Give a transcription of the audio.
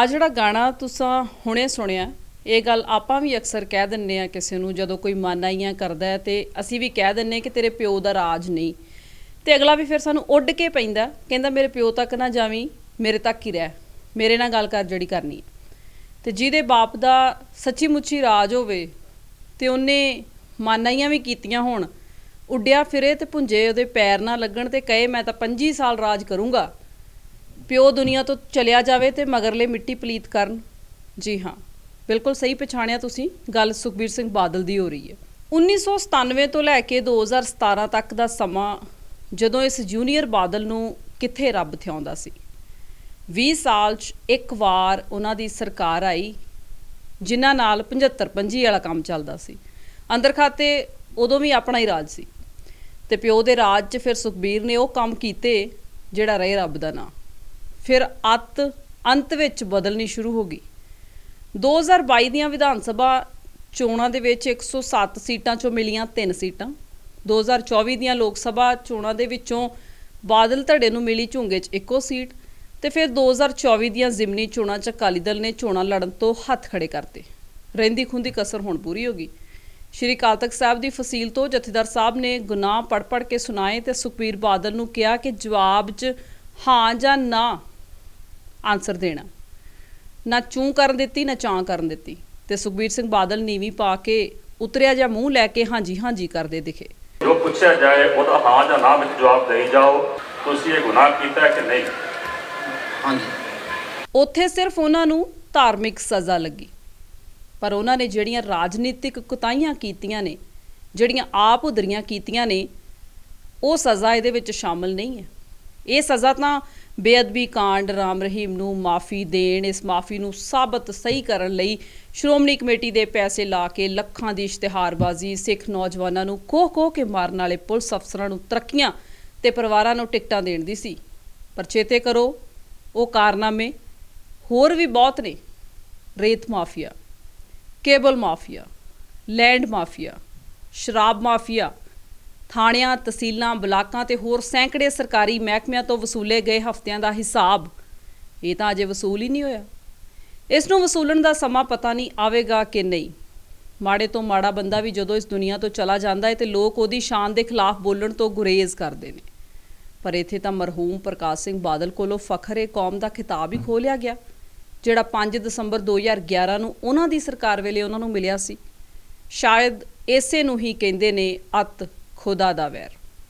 ਆ ਜਿਹੜਾ ਗਾਣਾ ਤੁਸੀਂ ਹੁਣੇ ਸੁਣਿਆ, ਇਹ ਗੱਲ ਆਪਾਂ ਵੀ ਅਕਸਰ ਕਹਿ ਦਿੰਨੇ ਆ ਕਿਸੇ ਨੂੰ, ਜਦੋਂ ਕੋਈ ਮਾਨਾਈਆਂ ਕਰਦਾ ਹੈ ਤੇ ਅਸੀਂ ਵੀ ਕਹਿ ਦਿੰਨੇ ਕਿ ਤੇਰੇ ਪਿਓ ਦਾ ਰਾਜ ਨਹੀਂ। ਤੇ ਅਗਲਾ ਵੀ ਫਿਰ ਸਾਨੂੰ ਉੱਡ ਕੇ ਪੈਂਦਾ, ਕਹਿੰਦਾ ਮੇਰੇ ਪਿਓ ਤੱਕ ਨਾ ਜਾਵੀਂ, ਮੇਰੇ ਤੱਕ ਹੀ ਰਹਿ, ਮੇਰੇ ਨਾਲ ਗੱਲ ਕਰ ਜਿਹੜੀ ਕਰਨੀ ਹੈ। ਤੇ ਜਿਹਦੇ ਬਾਪ ਦਾ ਸੱਚੀ ਮੁੱਚੀ ਰਾਜ ਹੋਵੇ ਤੇ ਉਹਨੇ ਮਾਨਾਈਆਂ ਵੀ ਕੀਤੀਆਂ ਹੋਣ, ਉੱਡਿਆ ਫਿਰੇ ਤੇ ਪੁੰਜੇ ਉਹਦੇ ਪੈਰ ਨਾ ਲੱਗਣ ਤੇ ਕਹੇ, ਮੈਂ ਤਾਂ 25 ਸਾਲ ਰਾਜ ਕਰੂੰਗਾ। ਪਿਓ ਦੁਨੀਆ ਤੋਂ ਚਲਿਆ ਜਾਵੇ ਤੇ ਮਗਰਲੇ ਮਿੱਟੀ ਪਲੀਤ ਕਰਨ। ਜੀ ਹਾਂ, ਬਿਲਕੁਲ ਸਹੀ ਪਛਾਣਿਆ ਤੁਸੀਂ। ਗੱਲ ਸੁਖਬੀਰ ਸਿੰਘ ਬਾਦਲ ਦੀ ਹੋ ਰਹੀ ਹੈ। 1997 ਤੋਂ ਲੈ ਕੇ 2017 ਤੱਕ ਦਾ ਸਮਾਂ ਜਦੋਂ ਇਸ ਜੂਨੀਅਰ ਬਾਦਲ ਨੂੰ ਕਿੱਥੇ ਰੱਬ ਥਿਆਉਂਦਾ ਸੀ। 20 ਸਾਲ 'ਚ ਇੱਕ ਵਾਰ ਉਹਨਾਂ ਦੀ ਸਰਕਾਰ ਆਈ, ਜਿਨ੍ਹਾਂ ਨਾਲ 75 ਪੰਜੀ ਵਾਲਾ ਕੰਮ ਚੱਲਦਾ ਸੀ। ਅੰਦਰ ਖਾਤੇ ਉਦੋਂ ਵੀ ਆਪਣਾ ਹੀ ਰਾਜ ਸੀ। ਤੇ ਪਿਓ ਦੇ ਰਾਜ 'ਚ ਫਿਰ ਸੁਖਬੀਰ ਨੇ ਉਹ ਕੰਮ ਕੀਤੇ ਜਿਹੜਾ ਰਹੇ ਰੱਬ ਦਾ ਨਾਂ। ਫਿਰ ਅੱਤ ਅੰਤ ਵਿੱਚ ਬਦਲਣੀ ਸ਼ੁਰੂ ਹੋ ਗਈ। 2022 ਦੀਆਂ ਵਿਧਾਨ ਸਭਾ ਚੋਣਾਂ ਦੇ ਵਿੱਚ 107 ਸੀਟਾਂ ਚੋਂ ਮਿਲੀਆਂ 3 ਸੀਟਾਂ। 2024 ਦੀਆਂ ਲੋਕ ਸਭਾ ਚੋਣਾਂ ਦੇ ਵਿੱਚੋਂ ਬਾਦਲ ਧੜੇ ਨੂੰ ਮਿਲੀ ਝੁੰਗੇ 'ਚ ਇੱਕੋ ਸੀਟ ਤੇ ਫਿਰ 2024 ਦੀਆਂ ਜ਼ਿਮਨੀ ਚੋਣਾਂ 'ਚ ਅਕਾਲੀ ਦਲ ਨੇ ਚੋਣਾਂ ਲੜਨ ਤੋਂ ਹੱਥ ਖੜੇ ਕਰਤੇ। ਰਹਿੰਦੀ ਖੁੰਦੀ ਕਸਰ ਹੁਣ ਪੂਰੀ ਹੋ ਗਈ। ਸ਼੍ਰੀ ਅਕਾਲ ਤਖਤ ਸਾਹਿਬ ਦੀ ਫਸੀਲ ਤੋਂ ਜਥੇਦਾਰ ਸਾਹਿਬ ਨੇ ਗੁਨਾਹ ਪੜ ਪੜ ਕੇ ਸੁਣਾਏ ਤੇ ਸੁਖਬੀਰ ਬਾਦਲ ਨੂੰ ਕਿਹਾ ਕਿ ਜਵਾਬ 'ਚ ਹਾਂ ਜਾਂ ਨਾ ਆਨਸਰ ਦੇਣਾ। ਨਾ ਚੂੰ ਕਰਨ ਦਿੱਤੀ ਨਾ ਚਾਂ ਕਰਨ ਦਿੱਤੀ। ਤੇ ਸੁਖਬੀਰ ਸਿੰਘ ਬਾਦਲ ਨੀਵੀਂ ਪਾ ਕੇ ਉਤਰਿਆ ਜਾਂ ਮੂੰਹ ਲੈ ਕੇ ਹਾਂਜੀ ਹਾਂਜੀ ਕਰਦੇ ਦਿਖੇ। ਜੋ ਪੁੱਛਿਆ ਜਾਏ ਉਹਦਾ ਹਾਂ ਜਾਂ ਨਾ ਵਿੱਚ ਜਵਾਬ ਦੇਈ ਜਾਓ। ਤੁਸੀਂ ਇਹ ਗੁਨਾਹ ਕੀਤਾ ਕਿ ਨਹੀਂ? ਹਾਂਜੀ। ਉੱਥੇ ਸਿਰਫ ਉਹਨਾਂ ਨੂੰ ਧਾਰਮਿਕ ਸਜ਼ਾ ਲੱਗੀ। ਪਰ ਉਹਨਾਂ ਨੇ ਜਿਹੜੀਆਂ ਰਾਜਨੀਤਿਕ ਕੁਤਾਈਆਂ ਕੀਤੀਆਂ ਨੇ ਜਿਹੜੀਆਂ ਆਪ ਉਧਰੀਆਂ ਕੀਤੀਆਂ ਨੇ ਉਹ ਸਜ਼ਾ ਇਹਦੇ ਵਿੱਚ ਸ਼ਾਮਲ ਨਹੀਂ ਹੈ। ਇਹ ਸਜ਼ਾ ਤਾਂ ਬੇਅਦਬੀ ਕਾਂਡ ਰਾਮ ਰਹੀਮ ਨੂੰ ਮਾਫੀ ਦੇਣ, ਇਸ ਮਾਫੀ ਨੂੰ ਸਾਬਤ ਸਹੀ ਕਰਨ ਲਈ ਸ਼੍ਰੋਮਣੀ ਕਮੇਟੀ ਦੇ ਪੈਸੇ ਲਾ ਕੇ ਲੱਖਾਂ ਦੀ ਇਸ਼ਤਿਹਾਰਬਾਜ਼ੀ, ਸਿੱਖ ਨੌਜਵਾਨਾਂ ਨੂੰ ਕੋਹ-ਕੋਹ ਕੇ ਮਾਰਨ ਵਾਲੇ ਪੁਲਿਸ ਅਫਸਰਾਂ ਨੂੰ ਤਰੱਕੀਆਂ ਤੇ ਪਰਿਵਾਰਾਂ ਨੂੰ ਟਿਕਟਾਂ ਦੇਣ ਦੀ ਸੀ। ਪਰ ਚੇਤੇ ਕਰੋ, ਉਹ ਕਾਰਨਾਮੇ, ਹੋਰ ਵੀ ਬਹੁਤ ਨੇ। ਰੇਤ mafia, cable mafia, land mafia, ਸ਼ਰਾਬ ਮਾਫੀਆ ਥਾਣਿਆਂ, ਤਹਿਸੀਲਾਂ, ਬਲਾਕਾਂ ਤੇ ਹੋਰ ਸੈਂਕੜੇ ਸਰਕਾਰੀ ਮਹਿਕਮਿਆਂ ਤੋਂ ਵਸੂਲੇ ਗਏ ਹਫ਼ਤਿਆਂ ਦਾ ਹਿਸਾਬ। ਇਹ ਤਾਂ ਅਜੇ ਵਸੂਲ ਹੀ ਨਹੀਂ ਹੋਇਆ। ਇਸ ਨੂੰ ਵਸੂਲਣ ਦਾ ਸਮਾਂ ਪਤਾ ਨਹੀਂ ਆਵੇਗਾ ਕਿ ਨਹੀਂ। ਮਾੜੇ ਤੋਂ ਮਾੜਾ ਬੰਦਾ ਵੀ ਜਦੋਂ ਇਸ ਦੁਨੀਆ ਤੋਂ ਚਲਾ ਜਾਂਦਾ ਹੈ ਤੇ ਲੋਕ ਉਹਦੀ ਸ਼ਾਨ ਦੇ ਖਿਲਾਫ ਬੋਲਣ ਤੋਂ ਗੁਰੇਜ਼ ਕਰਦੇ ਨੇ। ਪਰ ਇੱਥੇ ਤਾਂ ਮਰਹੂਮ ਪ੍ਰਕਾਸ਼ ਸਿੰਘ ਬਾਦਲ ਕੋਲੋਂ ਫਖਰੇ ਕੌਮ ਦਾ ਖਿਤਾਬ ਹੀ ਖੋਹ ਲਿਆ ਗਿਆ, ਜਿਹੜਾ 5 ਦਸੰਬਰ 2011 ਨੂੰ ਉਹਨਾਂ ਦੀ ਸਰਕਾਰ ਵੇਲੇ ਉਹਨਾਂ ਨੂੰ ਮਿਲਿਆ ਸੀ। ਸ਼ਾਇਦ ਇਸੇ ਨੂੰ ਹੀ ਕਹਿੰਦੇ ਨੇ ਅਤ ਖੁਦਾ ਦਾ ਵੈਰ।